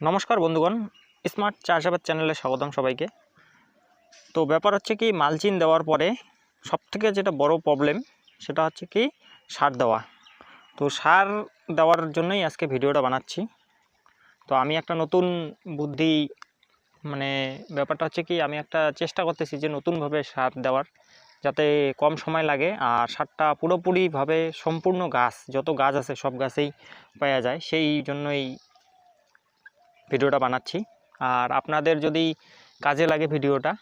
নমস্কার বন্ধুগণ, স্মার্ট চাষাবাদ চ্যানেলে স্বাগতম সবাইকে। তো ব্যাপার হচ্ছে কি মালচিন দেওয়ার পরে সবথেকে যেটা বড় প্রবলেম সেটা হচ্ছে কি, সার দেওয়া। তো সার দেওয়ার জন্যই আজকে ভিডিওটা বানাচ্ছি। তো আমি একটা নতুন বুদ্ধি মানে ব্যাপারটা হচ্ছে কি, আমি একটা চেষ্টা করতেছি যে নতুনভাবে সার দেওয়ার, যাতে কম সময় লাগে আর সারটা পুরোপুরিভাবে সম্পূর্ণ গাছ, যত গাছ আছে সব গাছেই পাওয়া যায়, সেই জন্যই ভিডিওটা বানাচ্ছি। আর আপনাদের যদি কাজে লাগে ভিডিওটা,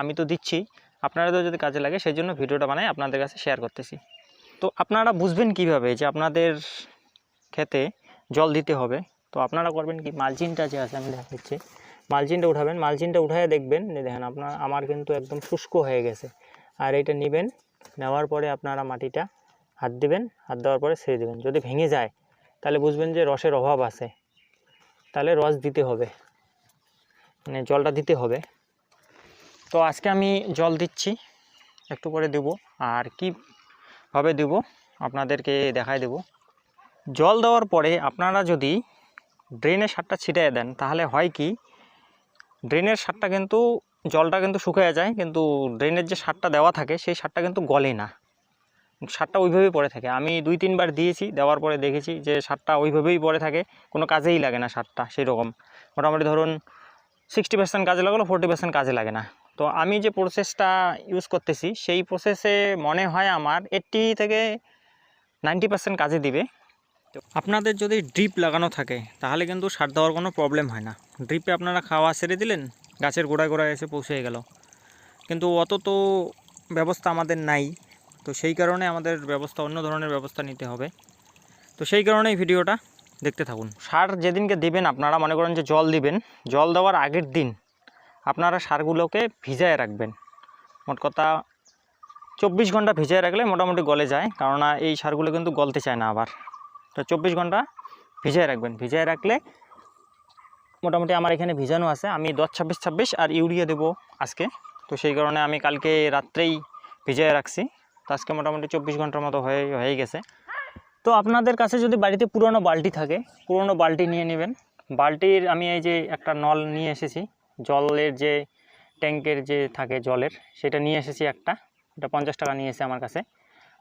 আমি তো দিচ্ছি আপনাদের যদি কাজে লাগে সেই জন্য ভিডিওটা বানাই আপনাদের কাছে শেয়ার করতেছি। তো আপনারা বুঝবেন কীভাবে যে আপনাদের খেতে জল দিতে হবে? তো আপনারা করবেন কি, মালচিনটা যে আছে, আমি দেখাচ্ছি মালচিনটা উঠাবেন, মালচিনটা উঠায় দেখবেন দেখেন আপনার, আমার কিন্তু একদম শুষ্ক হয়ে গেছে। আর এটা নেবেন, নেওয়ার পরে আপনারা মাটিটা হাত দিবেন, হাত দেওয়ার পরে ছেড়ে দেবেন। যদি ভেঙে যায়, তাহলে বুঝবেন যে রসের অভাব আছে। তাহলে রস দিতে হবে। মানে জলটা দিতে হবে। তো আজকে আমি জল দিচ্ছি, একটু করে দেব। আর কীভাবে দেব, আপনাদেরকে দেখায় দেব। জল দেওয়ার পরে আপনারা যদি ড্রেনের সারটা ছিটিয়ে দেন, তাহলে হয় কি, ড্রেনের সারটা কিন্তু, জলটা কিন্তু শুকিয়ে যায়, কিন্তু ড্রেনের যে সারটা দেওয়া থাকে, সেই সারটা কিন্তু গলে না। সারটা ওইভাবেই পড়ে থাকে। আমি দুই, তিনবার দিয়েছি, দেওয়ার পরে দেখেছি যে সারটা ওইভাবেই পড়ে থাকে, কোনো কাজেই লাগে না সারটা সেই রকম মোটামুটি ধরুন সিক্সটি পার্সেন্ট কাজে লাগল ফোরটি পার্সেন্ট কাজে লাগে না। তো আমি যে প্রসেসটা ইউজ করতেছি, সেই প্রসেসে মনে হয় আমার এইট্টি থেকে নাইনটি পার্সেন্ট কাজে দিবে। তো আপনাদের যদি ড্রিপ লাগানো থাকে, তাহলে কিন্তু সার দেওয়ার কোনো প্রবলেম হয় না। ড্রিপে আপনারা খাওয়া সেরে দিলেন, গাছের গোড়ায় গোড়ায় এসে পৌঁছে গেল। কিন্তু অত তো ব্যবস্থা আমাদের নাই। তো সেই কারণে আমাদের ব্যবস্থা, অন্য ধরনের ব্যবস্থা নিতে হবে। তো সেই কারণেই ভিডিওটা দেখতে থাকুন। সার যেদিনকে দিবেন, আপনারা মনে করেন যে জল দিবেন, জল দেওয়ার আগের দিন আপনারা সারগুলোকে ভিজায় রাখবেন। মোট কথা চব্বিশ ঘণ্টা ভিজায় রাখলে মোটামুটি গলে যায়, কেননা এই সারগুলো কিন্তু গলতে চায় না আবার। তো চব্বিশ ঘণ্টা ভিজায় রাখবেন। ভিজায় রাখলে মোটামুটি আমার এখানে ভিজানো আছে, আমি দশ ছাব্বিশ ছাব্বিশ আর ইউরিয়া দেবো আজকে। তো সেই কারণে আমি কালকে রাত্রেই ভিজায় রাখছি। তো আজকে মোটামুটি চব্বিশ ঘণ্টার মতো হয়ে হয়ে গেছে। তো আপনাদের কাছে যদি বাড়িতে পুরনো বালতি থাকে, পুরনো বালতি নিয়ে নেবেন। বালতির আমি এই যে একটা নল নিয়ে এসেছি, জলের যে ট্যাঙ্কের যে থাকে জলের, সেটা নিয়ে এসেছি একটা। এটা পঞ্চাশ টাকা নিয়ে এসে আমার কাছে।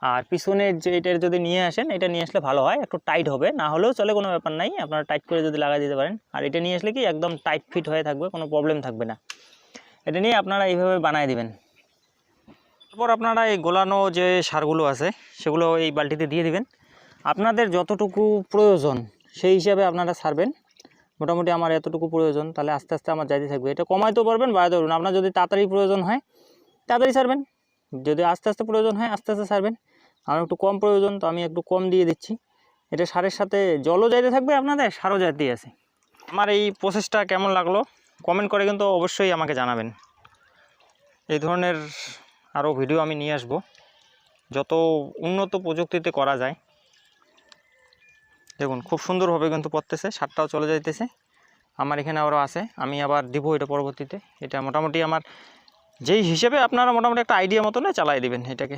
আর পিছনের যে এটার যদি নিয়ে আসেন, এটা নিয়ে আসলে ভালো হয়, একটু টাইট হবে। না হলেও চলে কোনো ব্যাপার নাই, আপনারা টাইট করে যদি লাগা দিতে পারেন। আর এটা নিয়ে আসলে কি, একদম টাইট ফিট হয়ে থাকবে, কোনো প্রবলেম থাকবে না। এটা নিয়ে আপনারা এইভাবে বানায় দিবেন। তারপর আপনারা এই গোলানো যে সারগুলো আছে, সেগুলো এই বালতিতে দিয়ে দিবেন। আপনাদের যতটুকু প্রয়োজন, সেই হিসাবে আপনারা সারবেন। মোটামুটি আমার এতটুকু প্রয়োজন, তাহলে আস্তে আস্তে আমার যাইতে থাকবে। এটা কমাইতেও পারবেন বাড়াতেও পারবেন। আপনার যদি তাড়াতাড়ি প্রয়োজন হয়, তাড়াতাড়ি সারবেন। যদি আস্তে আস্তে প্রয়োজন হয়, আস্তে আস্তে সারবেন। আমার একটু কম প্রয়োজন, তো আমি একটু কম দিয়ে দিচ্ছি। এটা সারের সাথে জলও যাইতে থাকবে আপনাদের, সারও যাইতে আছে। আমার এই প্রসেসটা কেমন লাগল? কমেন্ট করে কিন্তু অবশ্যই আমাকে জানাবেন। এই ধরনের আরও ভিডিও আমি নিয়ে আসব। যত উন্নত প্রযুক্তিতে করা যায়। দেখুন, খুব সুন্দরভাবে কিন্তু পড়তেছে, সারটাও চলে যাইতেছে। আমার এখানে আরও আছে, আমি আবার দিব এটা পরবর্তীতে। এটা মোটামুটি আমার যেই হিসেবে আপনারা মোটামুটি একটা আইডিয়া মতনে চালাই দিবেন এটাকে।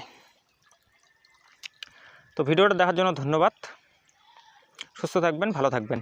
তো ভিডিওটা দেখার জন্য ধন্যবাদ। সুস্থ থাকবেন, ভালো থাকবেন।